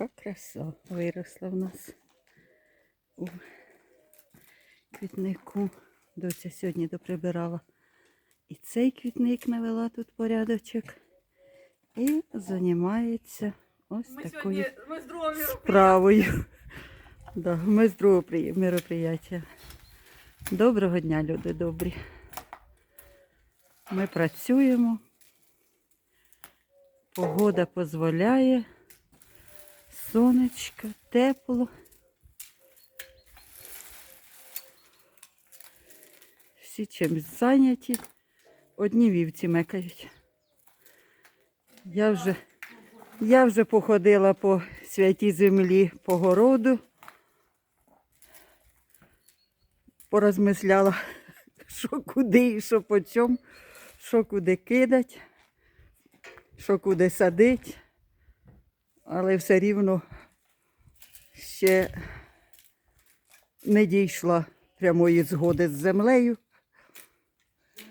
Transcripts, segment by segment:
Яка краса виросла в нас у квітнику. Доця сьогодні доприбирала. І цей квітник навела тут порядочок. І займається ось Ми такою сьогодні ми з справою. Да, ми з другого при- мероприятия. Доброго дня, люди добрі. Ми працюємо. Погода дозволяє. Сонечко, тепло. Всі чимось зайняті. Одні вівці мекають. Я вже, я вже походила по святій землі по городу. Порозмисляла, що куди і що по чому, що куди кидать, що куди садить. Але все рівно ще не дійшла прямої згоди з землею.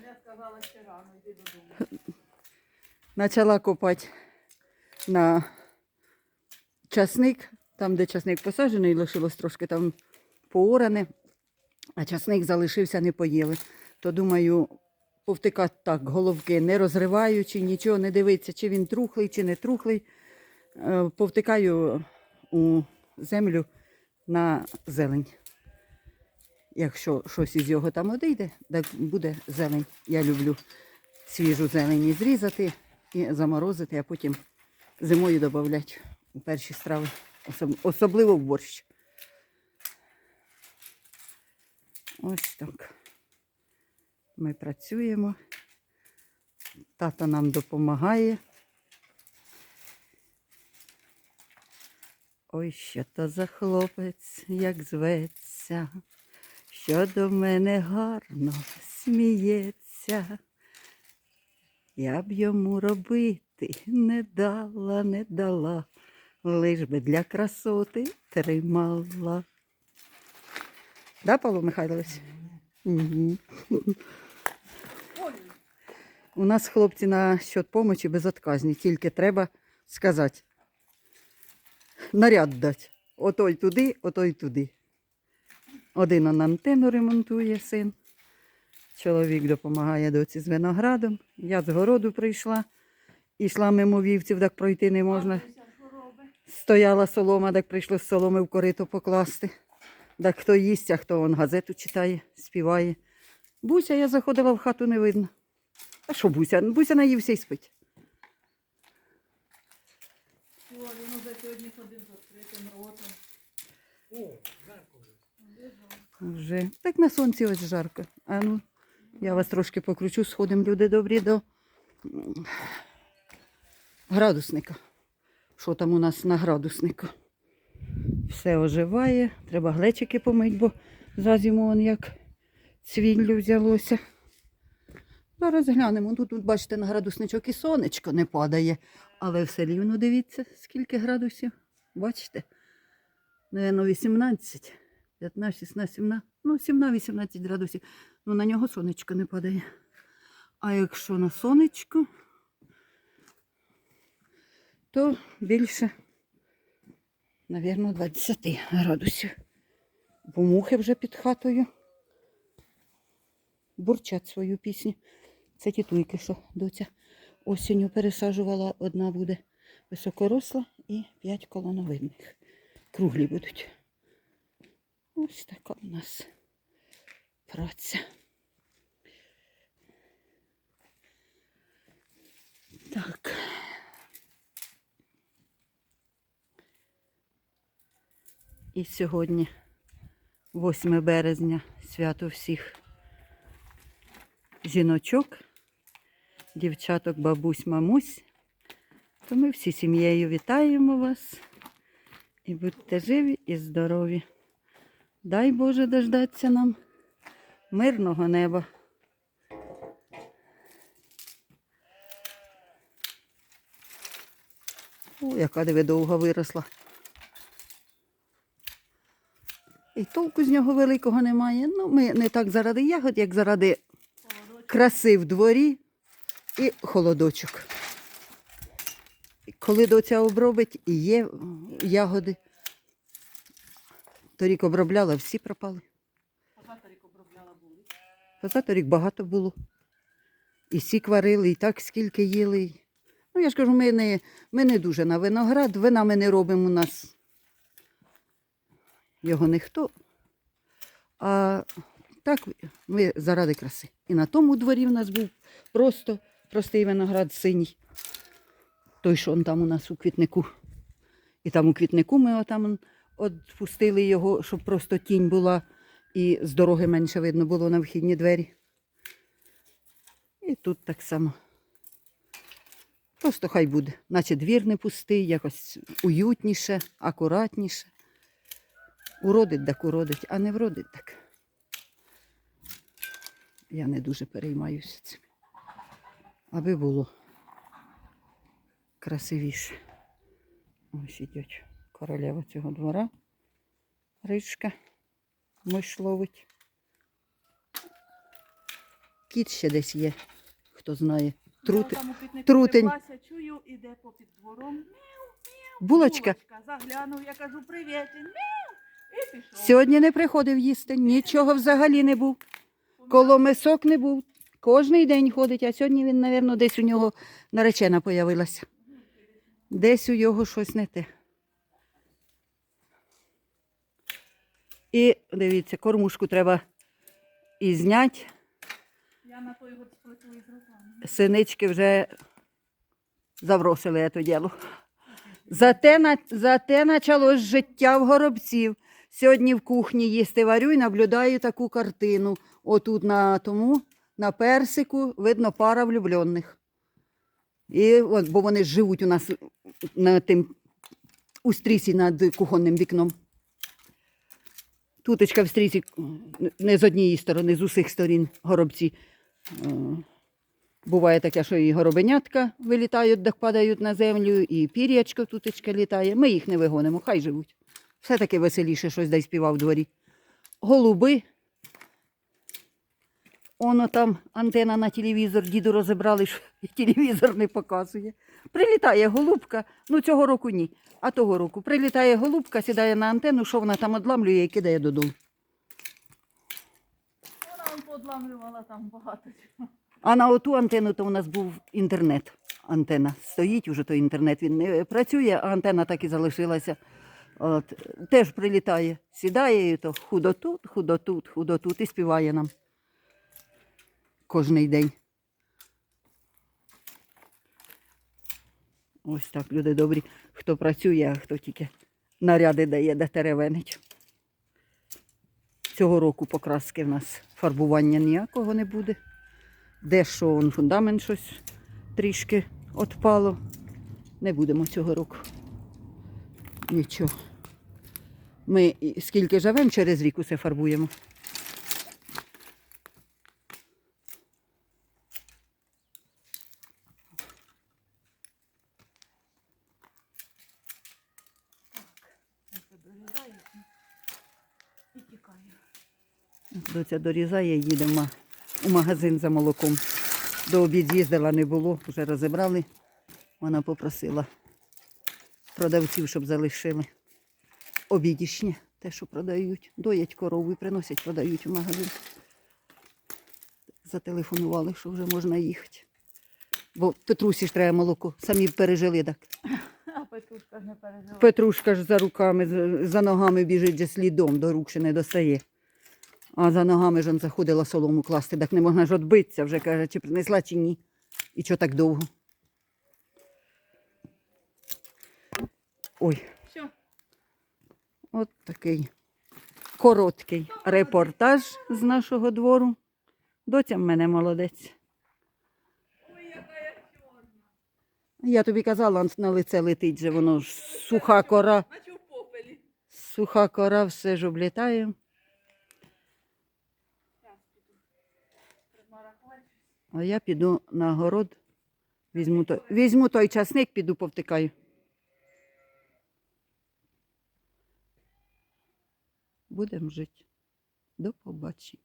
Я сказала ще рано, йди додому. Почала копати на часник, там, де часник посаджений, лишилось трошки там пооране, а часник залишився, не поїли. То думаю, повтикати так головки, не розриваючи, нічого не дивитися, чи він трухлий, чи не трухлий. Е, Повтикаю у землю на зелень. Якщо щось із його там одійде, так буде зелень. Я люблю свіжу зелень і зрізати і заморозити, а потім зимою додати у перші страви, особливо в борщ. Ось так. Ми працюємо. Тата нам допомагає. Ой, що то за хлопець, як зветься, що до мене гарно сміється. Я б йому робити не дала, не дала, лиш би для красоти тримала. Да, Павло Михайлович? У нас хлопці на счет помочі безотказні, тільки треба сказати. Наряд дати. Отой туди, отой туди. Один он антенну ремонтує син. Чоловік допомагає доці з виноградом. Я з городу прийшла. Ішла мимо вівців, так пройти не можна. Стояла солома, так прийшлось соломи в корито покласти. Так хто їсть, а хто он газету читає, співає. Буся, я заходила в хату, не видно. А що Буся? Буся наївся і спить. Ой, він уже сьогодні ходив з відкритим ротом. Вже. Так на сонці ось жарко. А ну, я вас трошки покручу, сходимо, люди добрі, до градусника. Що там у нас на градуснику? Все оживає. Треба глечики помити, бо за зиму он як цвіллю взялося. Зараз глянемо. Тут, тут, бачите, на градусничок і сонечко не падає. Але все рівно дивіться, скільки градусів. Бачите? Наверно, 18. 15, 16, 17, ну 17-18 градусів. Ну на нього сонечко не падає. А якщо на сонечко, то більше, мабуть, 20 градусів. Бо мухи вже під хатою бурчать свою пісню. Це тітуйки, що доця осінню пересаджувала. Одна буде високоросла і п'ять колоновидних. Круглі будуть. Ось така у нас праця. Так. І сьогодні, 8 березня, свято всіх жіночок, дівчаток, бабусь, мамусь. То ми всі сім'єю вітаємо вас. І будьте живі і здорові. Дай Боже дождатися нам мирного неба. О, яка диви довго виросла. І толку з нього великого немає. Ну, ми не так заради ягод, як заради краси в дворі і холодочок. коли доця обробить, і є ягоди. Торік обробляла, всі пропали. Позаторік обробляла були. Позаторік багато було. І сік варили, і так скільки їли. Ну, я ж кажу, ми не, ми не дуже на виноград, вина ми не робимо у нас. Його ніхто. А так ми заради краси. І на тому дворі в нас був просто простий виноград синій. Той, що он там у нас у квітнику. І там у квітнику ми отам відпустили його, щоб просто тінь була і з дороги менше видно було на вхідні двері. І тут так само. Просто хай буде. Наче двір не пустий, якось уютніше, акуратніше. Уродить так уродить, а не вродить так. Я не дуже переймаюся цим. Аби було красивіше. Ось ідуть королева цього двора. Ричка миш ловить. Кіт ще десь є, хто знає. Трути. Я там у квітнику трутень. чую, іде попід двором. Булочка. булочка. Заглянув, я кажу, привіт. І пішов. Сьогодні не приходив їсти, нічого взагалі не був. Коло мисок не був. Кожний день ходить, а сьогодні він, мабуть, десь у нього наречена появилася. Десь у його щось не те. І дивіться, кормушку треба і зняти. Я на той год сплету із руками. Синички вже завросили це діло. Зате, на, зате почалось життя в горобців. Сьогодні в кухні їсти варю і наблюдаю таку картину. Отут на тому, на персику, видно пара влюблених. І от, бо вони живуть у нас на тим у стрісі над кухонним вікном. Тутечка в стрісі не з однієї сторони, з усіх сторін горобці. Е, Буває таке, що і горобенятка вилітають, падають на землю, і пір'ячко тутечка літає. Ми їх не вигонимо, хай живуть. Все-таки веселіше щось дай співав в дворі. Голуби. Оно там антена на телевізор, діду розібрали, що телевізор не показує. Прилітає голубка, ну цього року ні, а того року. Прилітає голубка, сідає на антенну, що вона там одламлює і кидає додому. Вона он подламлювала там багато чого. А на оту антенну то у нас був інтернет. Антена стоїть уже той інтернет, він не працює, а антенна так і залишилася. От, теж прилітає, сідає і то худо тут, худо тут, худо тут і співає нам кожний день. Ось так, люди добрі, хто працює, а хто тільки наряди дає, де теревенить. Цього року покраски в нас фарбування ніякого не буде. Дещо он фундамент щось трішки отпало. Не будемо цього року. Нічого. Ми скільки живемо, через рік усе фарбуємо. Доця дорізає, їдемо у магазин за молоком. До обід їздила, не було, вже розібрали. Вона попросила продавців, щоб залишили обідішнє, те, що продають. Доять корову і приносять, продають у магазин. Зателефонували, що вже можна їхати. Бо Петрусі ж треба молоко, самі пережили так. А Петушка ж не пережила. Петрушка ж за руками, за ногами біжить же слідом, до рук ще не достає. А за ногами ж он заходила солому класти, так не можна ж відбитися, вже каже, чи принесла, чи ні. І чого так довго? Ой, Все. от такий короткий репортаж з нашого двору. Доця в мене молодець. Ой, яка я чорна. Я тобі казала, на лице летить же воно ж суха кора. Суха кора, все ж облітає. А я піду на город, візьму той, візьму той часник, піду повтикаю. Будемо жити. До побачення.